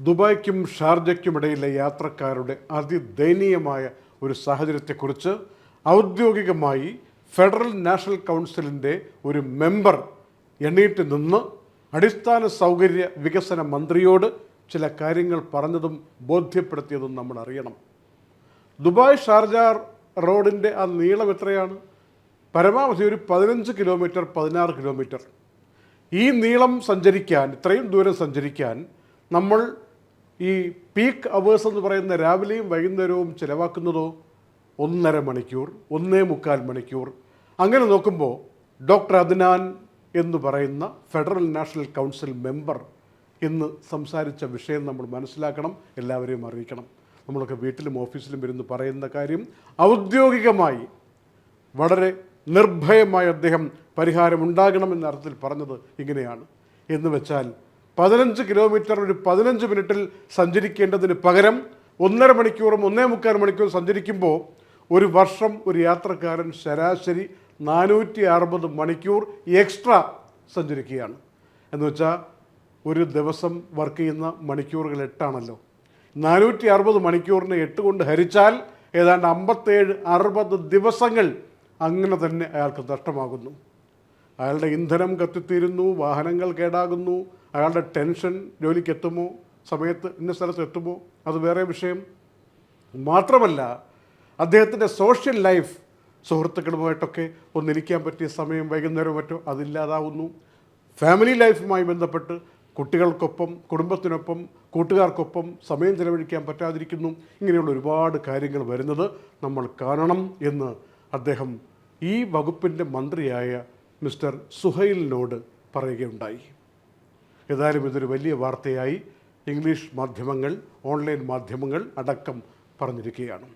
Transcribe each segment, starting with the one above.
ദുബായ്ക്കും ഷാർജയ്ക്കുമിടയിലെ യാത്രക്കാരുടെ അതിദയനീയമായ ഒരു സാഹചര്യത്തെക്കുറിച്ച് ഔദ്യോഗികമായി ഫെഡറൽ നാഷണൽ കൗൺസിലിന്റെ ഒരു മെമ്പർ എണ്ണീറ്റ് നിന്ന് അടിസ്ഥാന സൗകര്യ വികസന മന്ത്രിയോട് ചില കാര്യങ്ങൾ പറഞ്ഞതും ബോധ്യപ്പെടുത്തിയതും നമ്മൾ അറിയണം. ദുബായ് ഷാർജ റോഡിന്റെ ആ നീളം എത്രയാണ്? പരമാവധി ഒരു പതിനഞ്ച് കിലോമീറ്റർ പതിനാറ് കിലോമീറ്റർ. ഈ നീളം സഞ്ചരിക്കാൻ ഇത്രയും ദൂരം സഞ്ചരിക്കാൻ നമ്മൾ ഈ പീക്ക് അവേഴ്സ് എന്ന് പറയുന്ന രാവിലെയും വൈകുന്നേരവും ചിലവാക്കുന്നതോ ഒന്നര മണിക്കൂർ ഒന്നേ മുക്കാൽ മണിക്കൂർ. അങ്ങനെ നോക്കുമ്പോൾ ഡോക്ടർ അദ്നാൻ എന്ന് പറയുന്ന ഫെഡറൽ നാഷണൽ കൗൺസിൽ മെമ്പർ ഇന്ന് സംസാരിച്ച വിഷയം നമ്മൾ മനസ്സിലാക്കണം എല്ലാവരെയും അറിയിക്കണം. നമ്മളൊക്കെ വീട്ടിലും ഓഫീസിലും ഇരുന്ന് പറയുന്ന കാര്യം ഔദ്യോഗികമായി വളരെ നിർഭയമായി അദ്ദേഹം പരിഹാരം ഉണ്ടാകണമെന്ന അർത്ഥത്തിൽ പറഞ്ഞത് ഇങ്ങനെയാണ്. എന്ന് വെച്ചാൽ പതിനഞ്ച് കിലോമീറ്റർ ഒരു പതിനഞ്ച് മിനിറ്റിൽ സഞ്ചരിക്കേണ്ടതിന് പകരം ഒന്നര മണിക്കൂറും ഒന്നേ മുക്കാൽ മണിക്കൂറും സഞ്ചരിക്കുമ്പോൾ ഒരു വർഷം ഒരു യാത്രക്കാരൻ ശരാശരി നാനൂറ്റി അറുപത് മണിക്കൂർ എക്സ്ട്രാ സഞ്ചരിക്കുകയാണ്. എന്ന് വെച്ചാൽ ഒരു ദിവസം വർക്ക് ചെയ്യുന്ന മണിക്കൂറുകൾ എട്ടാണല്ലോ. നാനൂറ്റി അറുപത് മണിക്കൂറിന് എട്ട് കൊണ്ട് ഹരിച്ചാൽ ഏതാണ്ട് അമ്പത്തേഴ് അറുപത് ദിവസങ്ങൾ അങ്ങനെ തന്നെ അയാൾക്ക് നഷ്ടമാകുന്നു. അയാളുടെ ഇന്ധനം കത്തിത്തീരുന്നു വാഹനങ്ങൾ കേടാകുന്നു അയാളുടെ ടെൻഷൻ ജോലിക്ക് എത്തുമോ? സമയത്ത് ഇന്ന സ്ഥലത്ത് എത്തുമോ? അത് വേറെ വിഷയം. മാത്രമല്ല അദ്ദേഹത്തിന്റെ സോഷ്യൽ ലൈഫ് സുഹൃത്തുക്കളുമായിട്ടൊക്കെ ഒന്നിരിക്കാൻ പറ്റിയ സമയം വൈകുന്നേരം മറ്റോ അതില്ലാതാവുന്നു. ഫാമിലി ലൈഫുമായി ബന്ധപ്പെട്ട് കുട്ടികൾക്കൊപ്പം കുടുംബത്തിനൊപ്പം കൂട്ടുകാർക്കൊപ്പം സമയം ചെലവഴിക്കാൻ പറ്റാതിരിക്കുന്നു. ഇങ്ങനെയുള്ള ഒരുപാട് കാര്യങ്ങൾ വരുന്നത് നമ്മൾ കാണണം എന്ന് അദ്ദേഹം ഈ വകുപ്പിന്റെ മന്ത്രിയായ മിസ്റ്റർ സുഹൈലിനോട് പറയുകയുണ്ടായി. ഏതായാലും ഇതൊരു വലിയ വാർത്തയായി ഇംഗ്ലീഷ് മാധ്യമങ്ങൾ ഓൺലൈൻ മാധ്യമങ്ങൾ അടക്കം പറഞ്ഞിരിക്കുകയാണ്.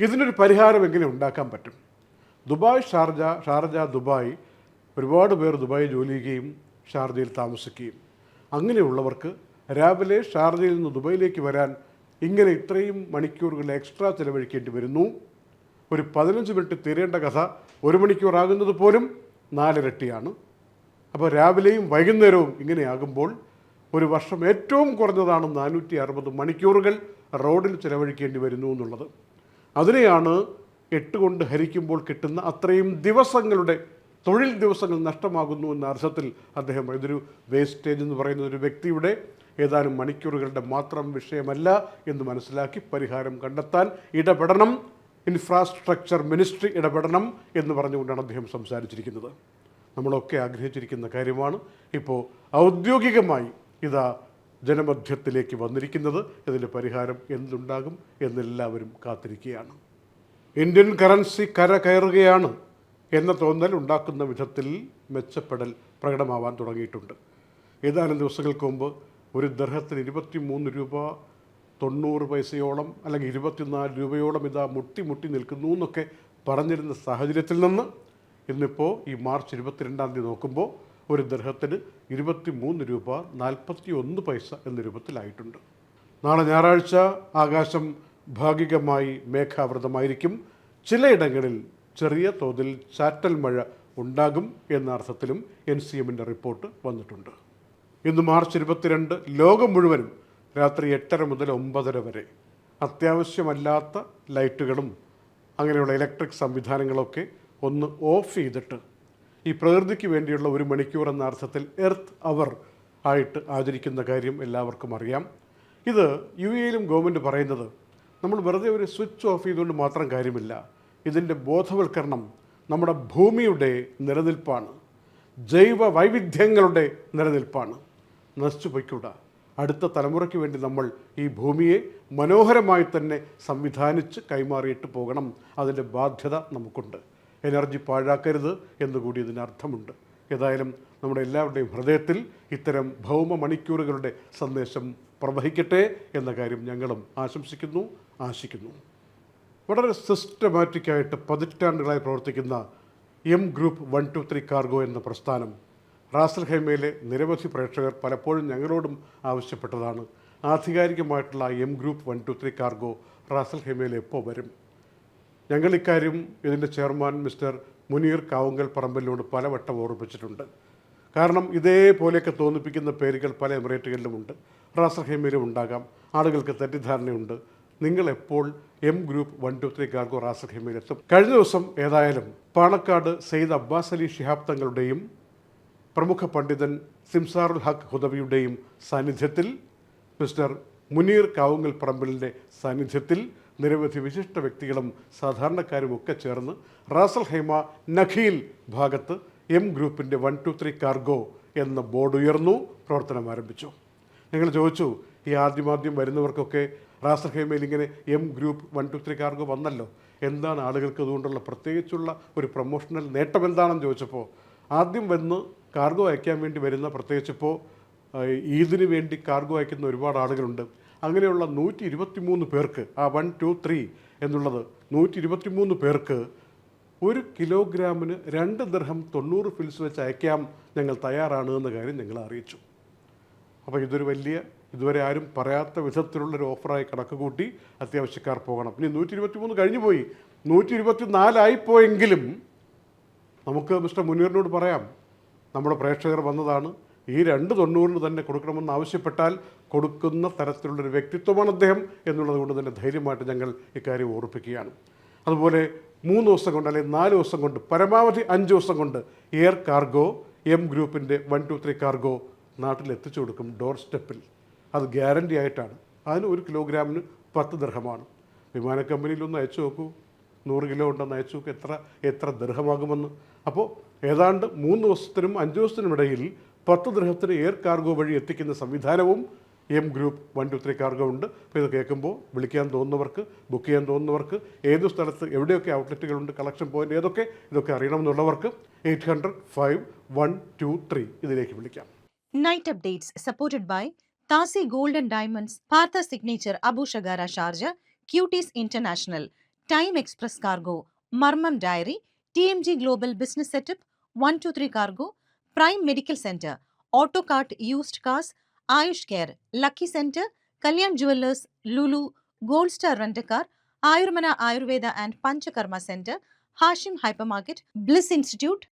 ഇതിനൊരു പരിഹാരം എങ്ങനെ ഉണ്ടാക്കാൻ പറ്റും? ദുബായ് ഷാർജ ഷാർജ ദുബായ് ഒരുപാട് പേർ ദുബായ് ജോലി ചെയ്യുകയും ഷാർജയിൽ താമസിക്കുകയും. അങ്ങനെയുള്ളവർക്ക് രാവിലെ ഷാർജയിൽ നിന്ന് ദുബായിലേക്ക് വരാൻ ഇങ്ങനെ ഇത്രയും മണിക്കൂറുകൾ എക്സ്ട്രാ ചിലവഴിക്കേണ്ടി വരുന്നു? ഒരു പതിനഞ്ച് മിനിറ്റ് തീരേണ്ട കഥ ഒരു മണിക്കൂറാകുന്നത് പോലും നാലിരട്ടിയാണ്. അപ്പോൾ രാവിലെയും വൈകുന്നേരവും ഇങ്ങനെയാകുമ്പോൾ ഒരു വർഷം ഏറ്റവും കുറഞ്ഞതാണ് നാനൂറ്റി അറുപത് മണിക്കൂറുകൾ റോഡിൽ ചിലവഴിക്കേണ്ടി വരുന്നു എന്നുള്ളത്. അതിനെയാണ് എട്ട് കൊണ്ട് ഹരിക്കുമ്പോൾ കിട്ടുന്ന അത്രയും ദിവസങ്ങളുടെ തൊഴിൽ ദിവസങ്ങൾ നഷ്ടമാകുന്നു എന്ന അർത്ഥത്തിൽ അദ്ദേഹം ഇതൊരു വേസ്റ്റേജ് എന്ന് പറയുന്ന ഒരു വ്യക്തിയുടെ ഏതാനും മണിക്കൂറുകളുടെ മാത്രം വിഷയമല്ല എന്ന് മനസ്സിലാക്കി പരിഹാരം കണ്ടെത്താൻ ഇടപെടണം. ഇൻഫ്രാസ്ട്രക്ചർ മിനിസ്ട്രി ഇടപെടണം എന്ന് പറഞ്ഞുകൊണ്ടാണ് അദ്ദേഹം സംസാരിച്ചിരിക്കുന്നത്. നമ്മളൊക്കെ ആഗ്രഹിച്ചിരിക്കുന്ന കാര്യമാണ്. ഇപ്പോൾ ഔദ്യോഗികമായി ഇതാ ജനമധ്യത്തിലേക്ക് വന്നിരിക്കുന്നത്. ഇതിന്റെ പരിഹാരം എന്തുണ്ടാകും എന്നെല്ലാവരും കാത്തിരിക്കുകയാണ്. ഇന്ത്യൻ കറൻസി കര കയറുകയാണ് എന്ന തോന്നൽ ഉണ്ടാക്കുന്ന വിധത്തിൽ മെച്ചപ്പെടൽ പ്രകടമാവാൻ തുടങ്ങിയിട്ടുണ്ട്. ഏതാനും ദിവസങ്ങൾക്ക് മുമ്പ് ഒരു ദർഹത്തിന് ഇരുപത്തി മൂന്ന് രൂപ തൊണ്ണൂറ് പൈസയോളം അല്ലെങ്കിൽ ഇരുപത്തിനാല് രൂപയോളം ഇതാ മുട്ടി മുട്ടി നിൽക്കുന്നു എന്നൊക്കെ പറഞ്ഞിരുന്ന സാഹചര്യത്തിൽ നിന്ന് ഇന്നിപ്പോൾ ഈ മാർച്ച് ഇരുപത്തിരണ്ടാം തീയതി നോക്കുമ്പോൾ ഒരു ദർഹത്തിന് ഇരുപത്തി മൂന്ന് രൂപ നാൽപ്പത്തി ഒന്ന് പൈസ എന്ന രൂപത്തിലായിട്ടുണ്ട്. നാളെ ഞായറാഴ്ച ആകാശം ഭാഗികമായി മേഘാവൃതമായിരിക്കും. ചിലയിടങ്ങളിൽ ചെറിയ തോതിൽ ചാറ്റൽ മഴ ഉണ്ടാകും എന്ന അർത്ഥത്തിലും എൻ സി എമ്മിന്റെ റിപ്പോർട്ട് വന്നിട്ടുണ്ട്. ഇന്ന് മാർച്ച് ഇരുപത്തിരണ്ട് ലോകം മുഴുവനും രാത്രി എട്ടര മുതൽ ഒമ്പതര വരെ അത്യാവശ്യമല്ലാത്ത ലൈറ്റുകളും അങ്ങനെയുള്ള ഇലക്ട്രിക് സംവിധാനങ്ങളൊക്കെ ഒന്ന് ഓഫ് ചെയ്തിട്ട് ഈ പ്രകൃതിക്ക് വേണ്ടിയുള്ള ഒരു മണിക്കൂർ എന്ന അർത്ഥത്തിൽ എർത്ത് അവർ ആയിട്ട് ആചരിക്കുന്ന കാര്യം എല്ലാവർക്കും അറിയാം. ഇത് യു എയിലും ഗവൺമെന്റ് പറയുന്നത് നമ്മൾ വെറുതെ ഒരു സ്വിച്ച് ഓഫ് ചെയ്തുകൊണ്ട് മാത്രം കാര്യമില്ല. ഇതിന്റെ ബോധവൽക്കരണം നമ്മുടെ ഭൂമിയുടെ നിലനിൽപ്പാണ്. ജൈവ വൈവിധ്യങ്ങളുടെ നിലനിൽപ്പാണ്. നശിച്ചു പൊയ്ക്കൂട. അടുത്ത തലമുറയ്ക്ക് വേണ്ടി നമ്മൾ ഈ ഭൂമിയെ മനോഹരമായി തന്നെ സംവിധാനിച്ച് കൈമാറിയിട്ട് പോകണം. അതിന്റെ ബാധ്യത നമുക്കുണ്ട്. എനർജി പാഴാക്കരുത് എന്നുകൂടി ഇതിന് അർത്ഥമുണ്ട് ഏതായാലും നമ്മുടെ എല്ലാവരുടെയും ഹൃദയത്തിൽ ഇത്തരം ഭൗമ മണിക്കൂറുകളുടെ സന്ദേശം പ്രവഹിക്കട്ടെ എന്ന കാര്യം ഞങ്ങളും ആശംസിക്കുന്നു ആശിക്കുന്നു. വളരെ സിസ്റ്റമാറ്റിക്കായിട്ട് പതിറ്റാണ്ടുകളായി പ്രവർത്തിക്കുന്ന M group one two three cargo എന്ന പ്രസ്ഥാനം റാസൽഹൈമയിലെ നിരവധി പ്രേക്ഷകർ പലപ്പോഴും ഞങ്ങളോടും ആവശ്യപ്പെട്ടതാണ്. ആധികാരികമായിട്ടുള്ള M group one two three cargo റാസൽഹൈമയിൽ എപ്പോൾ വരും? ഞങ്ങൾ ഇക്കാര്യം ഇതിന്റെ ചെയർമാൻ മിസ്റ്റർ മുനീർ കാവുങ്കൽ പറമ്പലിനോട് പലവട്ടം ഓർമ്മിപ്പിച്ചിട്ടുണ്ട്. കാരണം ഇതേപോലെയൊക്കെ തോന്നിപ്പിക്കുന്ന പേരുകൾ പല എമിറേറ്റുകളിലുമുണ്ട്. റാസർഹേമയിലും ഉണ്ടാകാം. ആളുകൾക്ക് തെറ്റിദ്ധാരണയുണ്ട്. നിങ്ങൾ എപ്പോൾ M group one two three cargo റാസർഹേമയിലെത്തും കഴിഞ്ഞ ദിവസം ഏതായാലും പാണക്കാട് സെയ്ദ് അബ്ബാസ് അലി ഷിഹാബ് തങ്ങളുടെയും പ്രമുഖ പണ്ഡിതൻ സിംസാറുൽ ഹക്ക് ഹുദവിയുടെയും സാന്നിധ്യത്തിൽ മിസ്റ്റർ മുനീർ കാവുങ്ങൽ പറമ്പലിന്റെ സാന്നിധ്യത്തിൽ നിരവധി വിശിഷ്ട വ്യക്തികളും സാധാരണക്കാരും ഒക്കെ ചേർന്ന് റാസൽ ഹൈമ നഖീൽ ഭാഗത്ത് എം ഗ്രൂപ്പിന്റെ വൺ ടു ത്രീ കാർഗോ എന്ന ബോർഡ് ഉയർന്നു പ്രവർത്തനം ആരംഭിച്ചു. ഞങ്ങൾ ചോദിച്ചു ഈ ആദ്യമാദ്യം വരുന്നവർക്കൊക്കെ റാസൽ ഹൈമയിൽ ഇങ്ങനെ M group one two three cargo വന്നല്ലോ? എന്താണ് ആളുകൾക്ക് അതുകൊണ്ടുള്ള പ്രത്യേകിച്ചുള്ള ഒരു പ്രൊമോഷണൽ നേട്ടം എന്താണെന്ന് ചോദിച്ചപ്പോൾ ആദ്യം വന്ന് കാർഗോ അയക്കാൻ വേണ്ടി വരുന്ന പ്രത്യേകിച്ചിപ്പോൾ ഈദിന് വേണ്ടി കാർഗോ അയക്കുന്ന ഒരുപാട് ആളുകളുണ്ട്. അങ്ങനെയുള്ള നൂറ്റി ഇരുപത്തി മൂന്ന് പേർക്ക് ആ വൺ ടു ത്രീ എന്നുള്ളത് നൂറ്റി ഇരുപത്തി മൂന്ന് പേർക്ക് ഒരു കിലോഗ്രാമിന് രണ്ട് ദർഹം തൊണ്ണൂറ് ഫിൽസ് വെച്ച് അയക്കാം ഞങ്ങൾ തയ്യാറാണ് എന്ന കാര്യം ഞങ്ങൾ അറിയിച്ചു. അപ്പോൾ ഇതൊരു വലിയ ഇതുവരെ ആരും പറയാത്ത വിധത്തിലുള്ളൊരു ഓഫറായി കണക്ക് കൂട്ടി അത്യാവശ്യക്കാർ പോകണം. ഇനി നൂറ്റി ഇരുപത്തി മൂന്ന് കഴിഞ്ഞു പോയി. നൂറ്റി ഇരുപത്തി നാലായിപ്പോയെങ്കിലും നമുക്ക് മിസ്റ്റർ മുനീറിനോട് പറയാം. നമ്മുടെ പ്രേക്ഷകർ വന്നതാണ്. ഈ രണ്ട് തൊണ്ണൂറിന് തന്നെ കൊടുക്കണമെന്ന് ആവശ്യപ്പെട്ടാൽ കൊടുക്കുന്ന തരത്തിലുള്ളൊരു വ്യക്തിത്വമാണ് അദ്ദേഹം എന്നുള്ളത് കൊണ്ട് തന്നെ ധൈര്യമായിട്ട് ഞങ്ങൾ ഇക്കാര്യം ഓർപ്പിക്കുകയാണ്. അതുപോലെ മൂന്ന് ദിവസം കൊണ്ട് അല്ലെങ്കിൽ നാല് ദിവസം കൊണ്ട് പരമാവധി അഞ്ച് ദിവസം കൊണ്ട് എയർ കാർഗോ എം ഗ്രൂപ്പിന്റെ വൺ ടു ത്രീ കാർഗോ നാട്ടിൽ എത്തിച്ചു കൊടുക്കും ഡോർ സ്റ്റെപ്പിൽ. അത് ഗ്യാരണ്ടി ആയിട്ടാണ്. അതിന് ഒരു കിലോഗ്രാമിന് പത്ത് ദർഹമാണ്. വിമാന കമ്പനിയിലൊന്ന് അയച്ചു നോക്കൂ. നൂറ് കിലോ ഉണ്ടെന്ന് അയച്ചു നോക്കൂ. എത്ര എത്ര ദർഹമാകുമെന്ന്. അപ്പോൾ ഏതാണ്ട് മൂന്ന് ദിവസത്തിനും അഞ്ച് ദിവസത്തിനും ഇടയിൽ പത്ത് ദൃഹത്തിന് എയർ കാർഗോ വഴി എത്തിക്കുന്ന സംവിധാനവും M group one two three cargo ഉണ്ട്. അപ്പോൾ ഇത് കേൾക്കുമ്പോൾ വിളിക്കാൻ തോന്നുന്നവർക്ക് ബുക്ക് ചെയ്യാൻ തോന്നുന്നവർക്ക് ഏത് സ്ഥലത്ത് എവിടെയൊക്കെ ഔട്ട്ലെറ്റുകളുണ്ട് കളക്ഷൻ പോയിന്റ് ഏതൊക്കെ ഇതൊക്കെ അറിയണമെന്നുള്ളവർക്ക് eight hundred five one two three ഇതിലേക്ക് വിളിക്കാം. നൈറ്റ് അപ്ഡേറ്റ്സ് സപ്പോർട്ടഡ് ബൈ താസി ഗോൾഡൻ ഡയമണ്ട്സ് പാർത്ത signature Abu Shagara Sharjah cuties international time express cargo മർമ്മം dairy T M G global business setup one two three 123 Cargo, Prime Medical Center, Autocart Used Cars, Ayush Care, Lucky Center, Kalyan Jewelers, Lulu, Gold Star Rent-A-Car, Ayurmana Ayurveda and Panchakarma Center, Hashim Hypermarket, Bliss Institute,